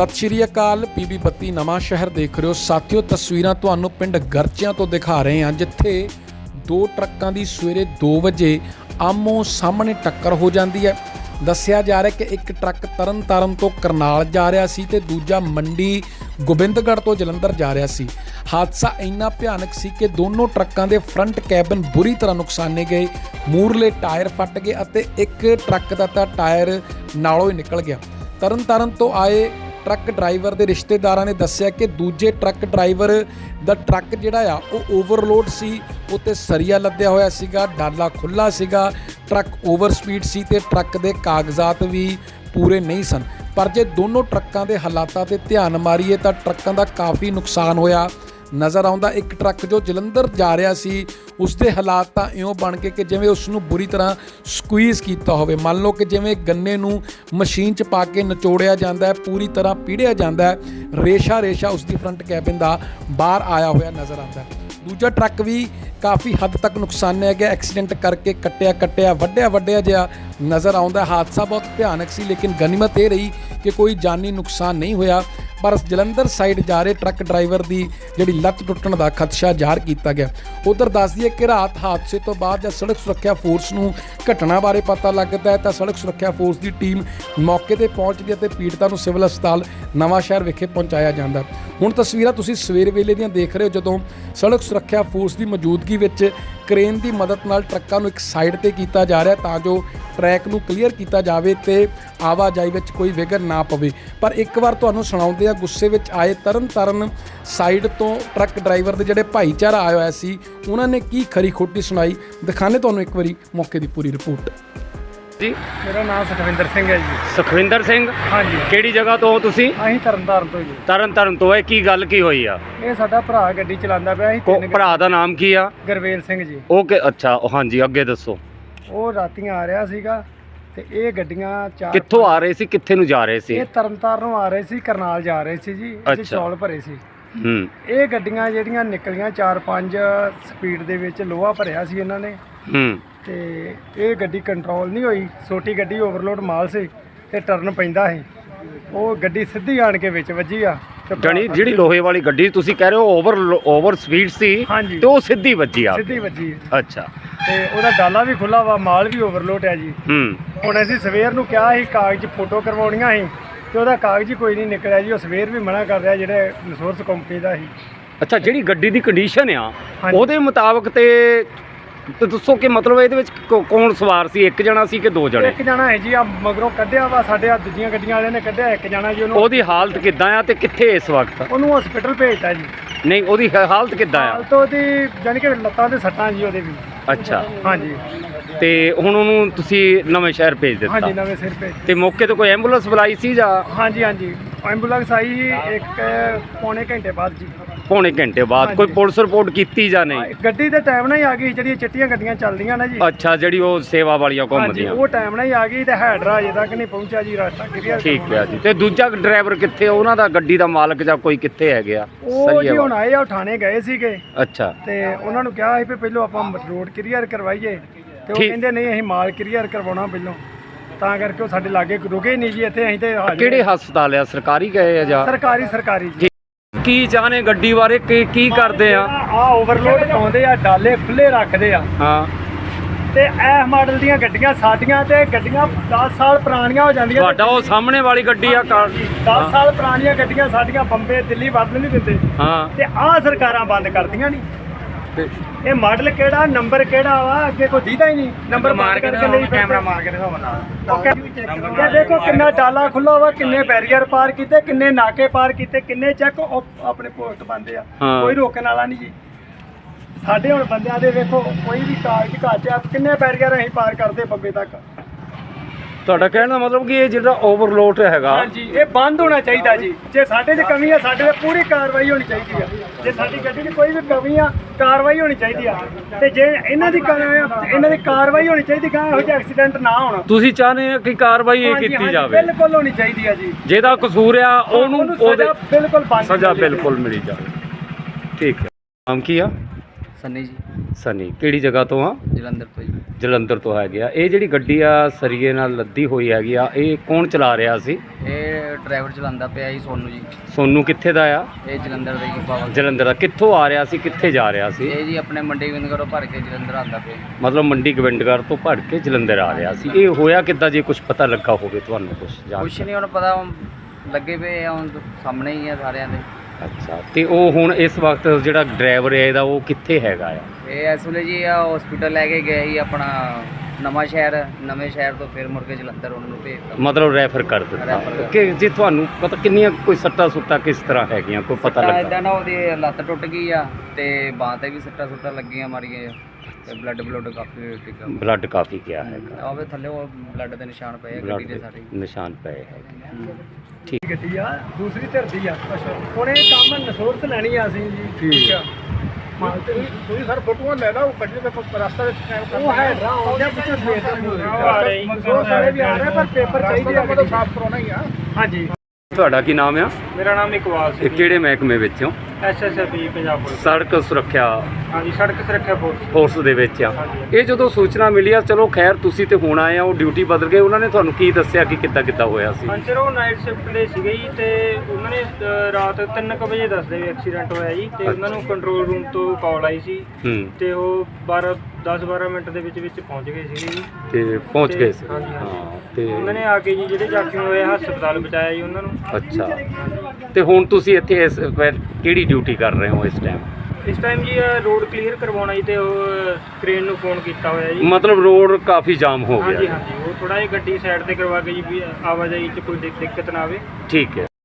ਸਤਿ ਸ਼੍ਰੀ ਅਕਾਲ ਪੀਬੀ ਬੱਤੀ ਨਵਾਂ ਸ਼ਹਿਰ ਦੇਖ ਰਹੇ ਹੋ। ਸਾਥੀਓ, ਤਸਵੀਰਾਂ ਤੁਹਾਨੂੰ ਪਿੰਡ ਗਰਚਿਆਂ ਤੋਂ ਦਿਖਾ ਰਹੇ ਹਾਂ, ਜਿੱਥੇ ਦੋ ਟਰੱਕਾਂ ਦੀ ਸਵੇਰੇ 2 ਵਜੇ ਆਮੋ ਸਾਹਮਣੇ ਟੱਕਰ ਹੋ ਜਾਂਦੀ ਹੈ। ਦੱਸਿਆ ਜਾ ਰਿਹਾ ਕਿ ਇੱਕ ਟਰੱਕ ਤਰਨਤਾਰਨ ਤੋਂ ਕਰਨਾਲ ਜਾ ਰਿਹਾ ਸੀ ਤੇ ਦੂਜਾ ਮੰਡੀ ਗੋਬਿੰਦਗੜ੍ਹ ਤੋਂ ਜਲੰਧਰ ਜਾ ਰਿਹਾ ਸੀ। ਹਾਦਸਾ ਇੰਨਾ ਭਿਆਨਕ ਸੀ ਕਿ ਦੋਨੋਂ ਟਰੱਕਾਂ ਦੇ ਫਰੰਟ ਕੈਬਨ ਬੁਰੀ ਤਰ੍ਹਾਂ ਨੁਕਸਾਨੇ ਗਏ ਮੂਰਲੇ ਟਾਇਰ ਫਟ ਗਏ ਅਤੇ ਇੱਕ ਟਰੱਕ ਦਾ ਤਾਂ ਟਾਇਰ ਨਾਲੋਂ ਹੀ ਨਿਕਲ ਗਿਆ। ਤਰਨਤਾਰਨ ਤੋਂ ਆਏ ਟਰੱਕ ਡਰਾਈਵਰ ਦੇ ਰਿਸ਼ਤੇਦਾਰਾਂ ਨੇ ਦੱਸਿਆ ਕਿ ਦੂਜੇ ਟਰੱਕ ਡਰਾਈਵਰ ਦਾ ਟਰੱਕ ਜਿਹੜਾ ਆ, ਉਹ ਓਵਰਲੋਡ ਸੀ, ਉੱਤੇ ਸਰੀਆ ਲੱਦਿਆ ਹੋਇਆ ਸੀਗਾ, ਡਾਲਾ ਖੁੱਲਾ ਸੀਗਾ, ਟਰੱਕ ਓਵਰ ਸਪੀਡ ਸੀ ਤੇ ਟਰੱਕ ਦੇ ਕਾਗਜ਼ਾਤ ਵੀ ਪੂਰੇ ਨਹੀਂ ਸਨ। ਪਰ ਜੇ ਦੋਨੋਂ ਟਰੱਕਾਂ ਦੇ ਹਾਲਾਤਾਂ ਤੇ ਧਿਆਨ ਮਾਰੀਏ ਤਾਂ ਟਰੱਕਾਂ ਦਾ ਕਾਫੀ ਨੁਕਸਾਨ ਹੋਇਆ। ਨਜ਼ਰ ਆਉਂਦਾ ਇੱਕ ਟਰੱਕ ਜੋ ਜਲੰਧਰ ਜਾ ਰਿਹਾ ਸੀ ਉਸ ਦੇ ਹਾਲਾਤ ਤਾਂ ਇਉਂ ਬਣ ਕੇ ਕਿ ਜਿਵੇਂ ਉਸ ਨੂੰ ਬੁਰੀ ਤਰ੍ਹਾਂ ਸਕੁਈਜ਼ ਕੀਤਾ ਹੋਵੇ। ਮੰਨ ਲਓ ਕਿ ਜਿਵੇਂ ਗੰਨੇ ਨੂੰ ਮਸ਼ੀਨ 'ਚ ਪਾ ਕੇ ਨਿਚੋੜਿਆ ਜਾਂਦਾ ਹੈ, ਪੂਰੀ ਤਰ੍ਹਾਂ ਪੀੜਿਆ ਜਾਂਦਾ ਹੈ ਰੇਸ਼ਾ ਰੇਸ਼ਾ ਉਸ ਦੀ ਫਰੰਟ ਕੈਬਿਨ ਦਾ ਬਾਹਰ ਆਇਆ ਹੋਇਆ ਨਜ਼ਰ ਆਉਂਦਾ ਹੈ। ਦੂਜਾ ਟਰੱਕ ਵੀ ਕਾਫੀ ਹੱਦ ਤੱਕ ਨੁਕਸਾਨਿਆ ਗਿਆ ਐਕਸੀਡੈਂਟ ਕਰਕੇ ਕੱਟਿਆ ਕੱਟਿਆ ਵੱਡਿਆ ਵੱਡਿਆ ਜਿਹਾ ਨਜ਼ਰ ਆਉਂਦਾ ਹਾਦਸਾ ਬਹੁਤ ਭਿਆਨਕ ਸੀ, ਲੇਕਿਨ ਗਨੀਮਤ ਇਹ ਰਹੀ ਕਿ ਕੋਈ ਜਾਨੀ ਨੁਕਸਾਨ ਨਹੀਂ ਹੋਇਆ। ਪਰ ਜਲੰਧਰ ਸਾਈਡ ਜਾ ਰਹੇ ਟਰੱਕ ਡਰਾਈਵਰ ਦੀ ਜਿਹੜੀ ਲੱਤ ਟੁੱਟਣ ਦਾ ਖਦਸ਼ਾ ਜ਼ਾਹਰ ਕੀਤਾ ਗਿਆ। ਉਧਰ ਦੱਸ ਦਈਏ ਕਿ ਰਾਤ ਹਾਦਸੇ ਤੋਂ ਬਾਅਦ ਜਦ ਸੜਕ ਸੁਰੱਖਿਆ ਫੋਰਸ ਨੂੰ ਘਟਨਾ ਬਾਰੇ ਪਤਾ ਲੱਗਦਾ ਹੈ ਤਾਂ ਸੜਕ ਸੁਰੱਖਿਆ ਫੋਰਸ ਦੀ ਟੀਮ ਮੌਕੇ ਤੇ ਪਹੁੰਚਦੀ ਹੈ ਤੇ ਪੀੜਤਾਂ ਨੂੰ ਸਿਵਲ ਹਸਪਤਾਲ ਨਵਾਂ ਸ਼ਹਿਰ ਵਿਖੇ ਪਹੁੰਚਾਇਆ ਜਾਂਦਾ ਹੁਣ ਤਸਵੀਰਾਂ ਤੁਸੀਂ ਸਵੇਰ ਵੇਲੇ ਦੀਆਂ ਦੇਖ ਰਹੇ ਹੋ, ਜਦੋਂ ਸੜਕ ਸੁਰੱਖਿਆ ਫੋਰਸ ਦੀ ਮੌਜੂਦਗੀ ਵਿੱਚ ਕ੍ਰੇਨ ਦੀ ਮਦਦ ਨਾਲ ਟਰੱਕਾਂ ਨੂੰ ਇੱਕ ਸਾਈਡ ਤੇ ਕੀਤਾ ਜਾ ਰਿਹਾ ਤਾਂ ਜੋ ਟਰੈਕ ਨੂੰ ਕਲੀਅਰ ਕੀਤਾ ਜਾਵੇ ਤੇ ਆਵਾਜਾਈ ਵਿੱਚ ਕੋਈ ਵਿਘਨ ਨਾ ਪਵੇ। ਪਰ ਇੱਕ ਵਾਰ ਤੁਹਾਨੂੰ ਸੁਣਾਉਂਦੇ ਆ ਗੁੱਸੇ ਵਿੱਚ ਆਏ ਤਰਨ ਤਰਨ ਸਾਈਡ ਤੋਂ ਟਰੱਕ ਡਰਾਈਵਰ ਦੇ ਜਿਹੜੇ ਭਾਈਚਾਰਾ ਆਇਆ ਹੋਇਆ ਸੀ, ਉਹਨਾਂ ਨੇ ਕੀ ਖਰੀ ਖੋਟੀ ਸੁਣਾਈ? ਦਿਖਾਣੇ ਤੁਹਾਨੂੰ ਇੱਕ ਵਾਰੀ ਮੌਕੇ ਦੀ ਪੂਰੀ ਰਿਪੋਰਟ ਜੀ? ਮੇਰਾ ਨਾਮ ਸੁਖਵਿੰਦਰ ਸਿੰਘ ਹੈ ਜੀ। ਸੁਖਵਿੰਦਰ ਸਿੰਘ? ਹਾਂਜੀ। ਕਿਹੜੀ ਜਗ੍ਹਾ ਤੋਂ ਹੋ ਤੁਸੀਂ? ਅਸੀਂ ਤਰਨਤਾਰਨ ਤੋਂ ਜੀ। ਤਰਨ ਤਾਰਨ ਤੋਂ। ਹੈ ਕੀ ਗੱਲ ਕੀ ਹੋਈ ਆ? ਇਹ ਸਾਡਾ ਭਰਾ ਗੱਡੀ ਚਲਾਉਂਦਾ ਪਿਆ ਸੀ ਕੋ ਭਰਾ ਦਾ ਨਾਮ ਕੀ ਆ? ਗੁਰਵੇਲ ਸਿੰਘ ਜੀ। ਉਹ ਕਿ ਅੱਛਾ ਉਹ ਹਾਂਜੀ ਅੱਗੇ ਦੱਸੋ। ਉਹ ਰਾਤੀਆਂ ਆ ਰਿਹਾ ਸੀਗਾ ਤੇ ਇਹ ਗੱਡੀਆਂ ਚਾਰ ਕਿੱਥੋਂ ਆ ਰਹੇ ਸੀ? ਕਿੱਥੇ ਨੂੰ ਜਾ ਰਹੇ ਸੀ? ਇਹ ਤਰਨਤਾਰਨੋਂ ਆ ਰਹੇ ਸੀ ਕਰਨਾਲ ਜਾ ਰਹੇ ਸੀ ਜੀ। ਇਹ ਅੱਛਾ। ਚੌਲ ਭਰੇ ਸੀ। ਹੂੰ। ਇਹ ਗੱਡੀਆਂ ਜਿਹੜੀਆਂ ਨਿਕਲੀਆਂ 4-5 ਸਪੀਡ ਦੇ ਵਿੱਚ ਲੋਹਾ ਭਰਿਆ ਸੀ ਇਹਨਾਂ ਨੇ। ਹੂੰ। ਤੇ ਇਹ ਗੱਡੀ ਕੰਟਰੋਲ ਨਹੀਂ ਹੋਈ ਛੋਟੀ ਗੱਡੀ ਓਵਰਲੋਡ ਮਾਲ ਸੀ ਤੇ ਟਰਨ ਪੈਂਦਾ ਸੀ। ਉਹ ਗੱਡੀ ਸਿੱਧੀ ਆਣ ਕੇ ਵਿੱਚ ਵੱਜੀ ਆ ਤੇ ਜਾਣੀ ਜਿਹੜੀ ਲੋਹੇ ਵਾਲੀ ਗੱਡੀ ਤੁਸੀਂ ਕਹਿ ਰਹੇ ਹੋ ਓਵਰ ਓਵਰ ਸਪੀਡ ਸੀ ਹਾਂਜੀ। ਤੇ ਉਹ ਸਿੱਧੀ ਵੱਜੀ ਆ। ਸਿੱਧੀ ਵੱਜੀ ਅੱਛਾ। ਤੇ ਉਹਦਾ ਡਾਲਾ ਵੀ ਖੁੱਲਾ ਵਾ ਮਾਲ ਵੀ ਓਵਰਲੋਡ ਹੈ ਜੀ। ਹੂੰ। ਹੁਣ ਅਸੀਂ ਸਵੇਰ ਨੂੰ ਕਿਹਾ ਸੀ ਕਾਗਜ਼ ਫੋਟੋ ਕਰਵਾਉਣੀਆਂ ਸੀ ਤੇ ਉਹਦਾ ਕਾਗਜ਼ ਹੀ ਕੋਈ ਨਹੀਂ ਨਿਕਲਿਆ ਜੀ ਉਹ ਸਵੇਰ ਵੀ ਮਨਾ ਕਰ ਰਿਹਾ ਜਿਹੜੇ ਰਿਸੋਰਸ ਕੰਪਨੀ ਦਾ ਸੀ। ਅੱਛਾ ਜਿਹੜੀ ਗੱਡੀ ਦੀ ਕੰਡੀਸ਼ਨ ਆ ਹਾਂਜੀ। ਉਹਦੇ ਮੁਤਾਬਕ ਤੇ ਤੇ ਦੱਸੋ ਕਿ ਮਤਲਬ ਇਹਦੇ ਵਿੱਚ ਕੌ- ਕੌਣ ਸਵਾਰ ਸੀ? ਇੱਕ ਜਣਾ ਸੀ ਕਿ ਦੋ ਜਣੇ? ਇੱਕ ਜਣਾ ਹੈ ਜੀ ਆ ਮਗਰੋਂ ਕੱਢਿਆ ਵਾ ਸਾਡੇ ਆ ਦੂਜੀਆਂ ਗੱਡੀਆਂ ਵਾਲਿਆਂ ਨੇ ਕੱਢਿਆ ਇੱਕ ਜਣਾ ਜੀ ਉਹਨੂੰ ਉਹਦੀ ਹਾਲਤ ਕਿੱਦਾਂ ਆ ਤੇ ਕਿੱਥੇ ਇਸ ਵਕਤ? ਉਹਨੂੰ ਹਸਪੀਟਲ ਭੇਜਤਾ ਜੀ। ਨਹੀਂ ਉਹਦੀ ਹ- ਹਾਲਤ ਕਿੱਦਾਂ ਆ? ਹਾਲ ਤੋਂ ਉਹਦੀ ਜਾਨੀ ਕਿ ਲੱਤਾਂ ਦੇ ਸੱਟਾਂ ਜੀ ਉਹਦੇ ਵੀ। ਅੱਛਾ। ਹਾਂਜੀ। ਤੇ ਹੁਣ ਉਹਨੂੰ ਤੁਸੀਂ ਨਵੇਂ ਸ਼ਹਿਰ ਭੇਜ ਦਿੱਤਾ। ਹਾਂਜੀ ਨਵੇਂ ਸਿਰ ਭੇਜ ਤੇ ਮੌਕੇ ਤੇ ਕੋਈ ਐਂਬੂਲੈਂਸ ਬੁਲਾਈ ਸੀ ਜਾਂ? ਹਾਂਜੀ ਹਾਂਜੀ। ਐਂਬੂਲੈਂਸ ਆਈ ਸੀ ਇੱਕ ਪੌਣੇ ਘੰਟੇ ਬਾਅਦ ਜੀ। ਪੌਣੇ ਘੰਟੇ ਬਾਅਦ। ਕੋਈ ਪੁਲਿਸ ਰਿਪੋਰਟ ਕੀਤੀ ਜਾਂ ਨਹੀਂ? ਗੱਡੀ ਦੇ ਟਾਈਮ ਨਾਲ ਹੀ ਆ ਗਈ ਜਿਹੜੀਆਂ ਚਿੱਟੀਆਂ ਗੱਡੀਆਂ ਚੱਲਦੀਆਂ ਨਾ ਜੀ। ਅੱਛਾ ਜਿਹੜੀ ਉਹ ਸੇਵਾ ਵਾਲੀਆਂ ਘੁੰਮਦੀਆਂ। ਉਹ ਟਾਈਮ ਨਾਲ ਹੀ ਆ ਗਈ ਤੇ ਹੈਡਰਾ ਅਜੇ ਤੱਕ ਨਹੀਂ ਪਹੁੰਚਿਆ ਜੀ ਰਸਤਾ ਕਲੀਅਰ ਠੀਕ ਹੈ ਜੀ। ਤੇ ਦੂਜਾ ਡਰਾਈਵਰ ਕਿੱਥੇ ਉਹਨਾਂ ਦਾ ਗੱਡੀ ਦਾ ਮਾਲਕ ਜਾਂ ਕੋਈ ਕਿੱਥੇ ਹੈਗੇ ਆ? ਉਹ ਜੀ ਹੁਣ। ਆਏ ਆ ਉਹ ਥਾਣੇ ਗਏ ਸੀਗੇ। ਅੱਛਾ। ਤੇ ਉਹਨਾਂ ਨੂੰ ਕਿਹਾ ਸੀ ਵੀ ਪਹਿਲਾਂ ਆਪਾਂ ਰੋਡ ਕਲੀਅਰ ਕਰਵਾਈਏ। ਤੇ ਉਹ। ਕਹਿੰਦੇ ਨਹੀਂ ਅਸੀਂ ਮਾਲ ਕਲੀਅਰ ਕਰਵਾਉਣਾ ਪਹਿਲਾਂ। ਤਾਂ ਕਰਕੇ ਉਹ ਸਾਡੇ ਲਾਗੇ ਰੁਕੇ ਨਹੀਂ ਜੀ ਇੱਥੇ ਅਸੀਂ ਤੇ ਹਾਜ਼ਰ ਕਿਹੜੇ ਹਸਪਤਾਲ ਆ? ਸਰਕਾਰੀ ਗਏ ਆ ਜਾਂ? ਸਰਕਾਰੀ ਸਰਕਾਰੀ ਜੀ। ਕੀ ਜਾਣੇ ਗੱਡੀ ਬਾਰੇ? ਕੀ ਕੀ ਕਰਦੇ ਆ? ਆ ਓਵਰਲੋਡ ਪਾਉਂਦੇ ਆ ਡਾਲੇ ਖੁੱਲੇ ਰੱਖਦੇ ਆ। ਹਾਂ। ਤੇ ਇਹ ਮਾਡਲ ਦੀਆਂ ਗੱਡੀਆਂ ਸਾਡੀਆਂ ਤੇ ਗੱਡੀਆਂ 10 ਸਾਲ ਪੁਰਾਣੀਆਂ ਹੋ ਜਾਂਦੀਆਂ। ਤੁਹਾਡਾ ਉਹ ਸਾਹਮਣੇ ਵਾਲੀ ਗੱਡੀ ਆ ਕਾਰ 10 ਸਾਲ ਪੁਰਾਣੀਆਂ ਗੱਡੀਆਂ ਸਾਡੀਆਂ ਬੰਬੇ ਦਿੱਲੀ ਵੱਧ ਨਹੀਂ ਦਿੰਦੇ। ਹਾਂ। ਤੇ ਆਹ ਸਰਕਾਰਾਂ ਬੰਦ ਕਰਦੀਆਂ ਨਹੀਂ ਇਹ ਮਾਡਲ ਕਿਹੜਾ? ਨੰਬਰ ਕਿਹੜਾ ਵਾ? ਅੱਗੇ ਕੋਈ ਦੀਦਾ ਹੀ ਨਹੀਂ। ਨੰਬਰ ਮਾਰ ਕਰਕੇ ਲਈ ਕੈਮਰਾ ਮਾਰ ਕੇ ਦਿਖਾਓ ਬੰਦਾ ਇਹ ਦੇਖੋ ਕਿੰਨਾ ਡਾਲਾ ਖੁੱਲਾ ਵਾ ਕਿੰਨੇ ਬੈਰੀਅਰ ਪਾਰ ਕੀਤੇ ਕਿੰਨੇ ਨਾਕੇ ਪਾਰ ਕੀਤੇ ਕਿੰਨੇ ਚੈੱਕ ਆਪਣੇ ਪੋਸਟ ਬੰਦੇ ਆ। ਕੋਈ ਰੋਕਣ ਵਾਲਾ ਨਹੀਂ ਜੀ। ਸਾਡੇ ਹੁਣ ਬੰਦਿਆਂ ਦੇ ਵੇਖੋ ਕੋਈ ਵੀ ਕਾਗਜ਼ ਘਾਟ ਆ ਕਿੰਨੇ ਬੈਰੀਅਰ ਅਸੀਂ ਪਾਰ ਕਰਦੇ ਬੰਬੇ ਤੱਕ? ਤੁਹਾਡਾ ਕਹਿਣ ਦਾ ਮਤਲਬ ਕਿ ਇਹ ਜਿਹੜਾ ਓਵਰਲੋਡ ਹੈਗਾ ਹਾਂਜੀ ਇਹ ਬੰਦ ਹੋਣਾ ਚਾਹੀਦਾ ਜੀ। ਜੇ ਸਾਡੇ 'ਚ ਕਮੀ ਆ ਸਾਡੇ ਤੇ ਪੂਰੀ ਕਾਰਵਾਈ ਹੋਣੀ ਚਾਹੀਦੀ ਆ। ਜੇ ਸਾਡੀ ਗੱਡੀ 'ਚ ਕੋਈ ਵੀ ਕਮੀ ਆ ਕਾਰਵਾਈ ਹੋਣੀ ਚਾਹੀਦੀ ਆ। ਤੇ ਜੇ ਇਹਨਾਂ ਦੀ ਕਾਰ- ਇਹਨਾਂ ਦੀ ਕਾਰਵਾਈ ਹੋਣੀ ਚਾਹੀਦੀ ਕਿ ਇਹੋ ਜਿਹੇ ਐਕਸੀਡੈਂਟ ਨਾ ਹੋਣ। ਤੁਸੀਂ ਚਾਹੁੰਦੇ ਆ ਕਿ ਕਾਰਵਾਈ ਇਹ ਹਾਂਜੀ, ਕੀਤੀ ਹਾਂਜੀ, ਜਾਵੇ? ਬਿਲਕੁਲ ਹੋਣੀ ਚਾਹੀਦੀ ਆ ਜੀ। ਜਿਹਦਾ ਕਸੂਰ ਆ ਉਹਨੂੰ ਉਹਦੇ ਸਜ਼ਾ ਬਿਲਕੁਲ ਬੰਦ ਸਜ਼ਾ ਬਿਲਕੁਲ ਮਿਲੀ ਜਾਵੇ। ਠੀਕ ਹੈ। ਨਾਮ ਕੀ ਆ? ਸੰਨੀ ਜੀ। ਸਨੀ ਕਿਹੜੀ ਜਗ੍ਹਾ ਤੋਂ ਆ? ਜਲੰਧਰ ਤੋਂ ਜੀ। ਜਲੰਧਰ ਤੋਂ ਹੈਗੇ ਆ। ਇਹ ਜਿਹੜੀ ਗੱਡੀ ਆ ਸਰੀਏ ਨਾਲ ਲੱਦੀ ਹੋਈ ਹੈਗੀ ਆ ਇਹ ਕੌਣ ਚਲਾ ਰਿਹਾ ਸੀ? ਇਹ ਡਰਾਈਵਰ ਚਲਾਉਂਦਾ ਪਿਆ ਜੀ ਸੋਨੂ ਜੀ। ਸੋਨੂੰ ਕਿੱਥੇ ਦਾ ਆ? ਇਹ ਜਲੰਧਰ ਦਾ ਜੀ ਬਾਬਾ ਜਲੰਧਰ ਦਾ। ਕਿੱਥੋਂ ਆ ਰਿਹਾ ਸੀ ਕਿੱਥੇ ਜਾ ਰਿਹਾ ਸੀ? ਇਹ ਜੀ ਆਪਣੇ ਮੰਡੀ ਵਿੰਦਗਰੋਂ ਭਰ ਕੇ ਜਲੰਧਰ ਆਉਂਦਾ ਪਿਆ ਮਤਲਬ ਮੰਡੀ ਗੋਬਿੰਦਗੜ੍ਹ ਤੋਂ ਭੜ ਕੇ ਜਲੰਧਰ ਆ ਰਿਹਾ ਸੀ। ਇਹ ਹੋਇਆ ਕਿੱਦਾਂ ਜੇ? ਕੁਝ ਪਤਾ ਲੱਗਾ ਹੋਵੇ ਤੁਹਾਨੂੰ ਕੁਝ ਜਾਣ ਕੁਛ ਨਹੀਂ ਹੁਣ ਪਤਾ ਹੁਣ ਲੱਗੇ ਪਏ ਆ ਹੁਣ ਸਾਹਮਣੇ ਹੀ ਆ ਸਾਰਿਆਂ ਦੇ। ਅੱਛਾ ਤੇ ਉਹ ਹੁਣ ਇਸ ਵਕਤ ਜਿਹੜਾ ਡਰਾਈਵਰ ਹੈ ਇਹਦਾ ਉਹ ਕਿੱਥੇ ਹੈਗਾ ਆ? ਇਹ ਇਸ ਵੇਲੇ ਜੀ ਆ ਹਸਪੀਟਲ ਲੈ ਕੇ ਗਏ ਸੀ ਆਪਣਾ ਨਵਾਂ ਸ਼ਹਿਰ ਨਵੇਂ ਸ਼ਹਿਰ ਤੋਂ ਫਿਰ ਮੁੜ ਕੇ ਜਲੰਧਰ ਉਹਨਾਂ ਨੂੰ ਭੇਜਤਾ। ਮਤਲਬ ਰੈਫਰ ਕਰ ਦਿੱਤਾ। Refer ਕਰ ਕਿ ਜੇ ਤੁਹਾਨੂੰ ਪਤਾ ਕਿੰਨੀਆਂ ਕੋਈ ਸੱਟਾਂ ਸੁੱਟਾਂ ਕਿਸ ਤਰ੍ਹਾਂ ਹੈਗੀਆਂ ਕੋਈ ਪਤਾ ਲੱਗਾ? ਇਦਾਂ ਨਾ ਉਹਦੀ ਲੱਤ ਟੁੱਟ ਗਈ ਆ ਤੇ ਬਾਂਹ ਤੇ ਵੀ ਸੱਟਾਂ ਸੁੱਟਾਂ ਲੱਗੀਆਂ ਮਾਰੀਆਂ ਤੇ ਬਲੱਡ ਬਲੱਡ ਕਾਫੀ ਟਿਕਾ ਬਲੱਡ ਕਾਫੀ ਗਿਆ ਹੈਗਾ ਆਵੇ ਥੱਲੇ ਉਹ ਬਲੱਡ ਦੇ ਨਿਸ਼ਾਨ ਪਏ ਆ ਗੱਡੀ ਦੇ ਸਾਰੇ। ਨਿਸ਼ਾਨ ਪਏ ਹੈਗੇ। ਗੱਡੀ ਆ ਦੂਸਰੀ ਧਰਦੀ ਆ। ਹੁਣ ਇਹ ਕੰਮ ਨਸੋਰਤ ਲੈਣੀ ਆ ਅਸੀਂ ਜੀ। ਠੀਕ। ਆ। ਤੁਸੀਂ ਸਰ ਫੋਟੋਆਂ ਲੈ ਲਓ ਗੱਡੀ ਦੇ ਰਸਤੇ ਵਿੱਚ ਟਾਈਮ ਉਹ ਹੈ ਡਰਾ ਆਉਂਦਾ ਪਿੱਛੇ ਸਵੇਰ ਦਾ ਨਸੋਰਤ ਵਾਲੇ ਵੀ ਆ ਰਹੇ ਪਰ ਪੇਪਰ ਚਾਹੀਦੇ ਆ ਗੱਡੀ 'ਚ। ਸਾਫ਼ ਕਰਾਉਣਾ ਹੀ ਆ। ਹਾਂਜੀ। ਤੁਹਾਡਾ ਕੀ ਨਾਮ ਆ? ਮੇਰਾ ਨਾਮ ਇਕਬਾਲ ਇਹ ਸਿੰਘ। ਕਿਹੜੇ ਮਹਿਕਮੇ ਵਿੱਚੋਂ ਐਸਐਸਐਫ ਪੰਜਾਬ ਪੁਲਿਸ। ਸੜਕ ਸੁਰੱਖਿਆ ਹਾਂਜੀ ਸੜਕ ਸੁਰੱਖਿਆ ਫੋਰਸ ਫੋਰਸ ਦੇ ਵਿੱਚ ਆ। ਹਾਂਜੀ। ਇਹ ਜਦੋਂ ਸੂਚਨਾ ਮਿਲੀ ਆ ਚਲੋ ਖੈਰ ਤੁਸੀਂ ਤੇ ਹੁਣ ਆਏ ਆ ਉਹ ਡਿਊਟੀ ਬਦਲ ਗਏ ਉਹਨਾਂ ਨੇ ਤੁਹਾਨੂੰ ਕੀ ਦੱਸਿਆ ਕਿ ਕਿੱਦਾਂ ਕਿੱਦਾਂ ਹੋਇਆ ਸੀ? ਸਰ ਉਹ ਨਾਈਟ ਸ਼ਿਫਟ ਦੇ ਸੀਗੇ ਜੀ ਤੇ ਉਹਨਾਂ ਨੇ ਅ, ਰਾਤ 3:00 ਵਜੇ ਦੱਸਦੇ ਵੀ ਐਕਸੀਡੈਂਟ ਹੋਇਆ ਜੀ ਤੇ ਉਹਨਾਂ ਨੂੰ ਕੰਟਰੋਲ ਰੂਮ ਤੋਂ ਕਾਲ ਆਈ ਸੀ। ਹੂੰ। ਤੇ ਉਹ 12 10-12 ਮਿੰਟ ਦੇ ਵਿੱਚ ਵਿੱਚ ਪਹੁੰਚ ਗਏ ਸੀਗੇ ਜੀ। ਤੇ ਪਹੁੰਚ ਗਏ ਸੀ। ਹਾਂਜੀ, ਤੇ ਉਹਨਾਂ ਨੇ ਆ ਕੇ ਜੀ ਜਿਹੜੇ ਜ਼ਖਮੀ ਹੋਏ ਆ, ਹਸਪਤਾਲ ਪਹੁੰਚਾਇਆ ਜੀ ਉਹਨਾਂ ਨੂੰ। ਅੱਛਾ। ਤੇ ਹੁਣ ਤੁਸੀਂ ਇੱਥੇ ਇਸ ਵੈ- ਕਿਹੜੀ ਡਿਊਟੀ ਕਰ ਰਹੇ ਹੋ ਇਸ ਟਾਈਮ ਇਸ ਟਾਈਮ ਜੀ ਰੋਡ ਕਲੀਅਰ ਕਰਵਾਉਣਾ ਜੀ ਤੇ ਉਹ ਕ੍ਰੇਨ ਨੂੰ ਫੋਨ ਕੀਤਾ ਹੋਇਆ ਜੀ। ਮਤਲਬ ਰੋਡ ਕਾਫੀ ਜਾਮ ਹੋ ਹਾਂਜੀ ਗਿਆ। ਹਾਂਜੀ ਉਹ ਥੋੜਾ ਜਿਹਾ ਗੱਡੀ ਸਾਈਡ ਤੇ ਕਰਵਾ ਕੇ ਜੀ ਵੀ ਆਵਾਜਾਈ 'ਚ ਕੋਈ ਦਿੱਕ- ਦਿੱਕਤ ਨਾ ਆਵੇ। ਠੀਕ ਹੈ।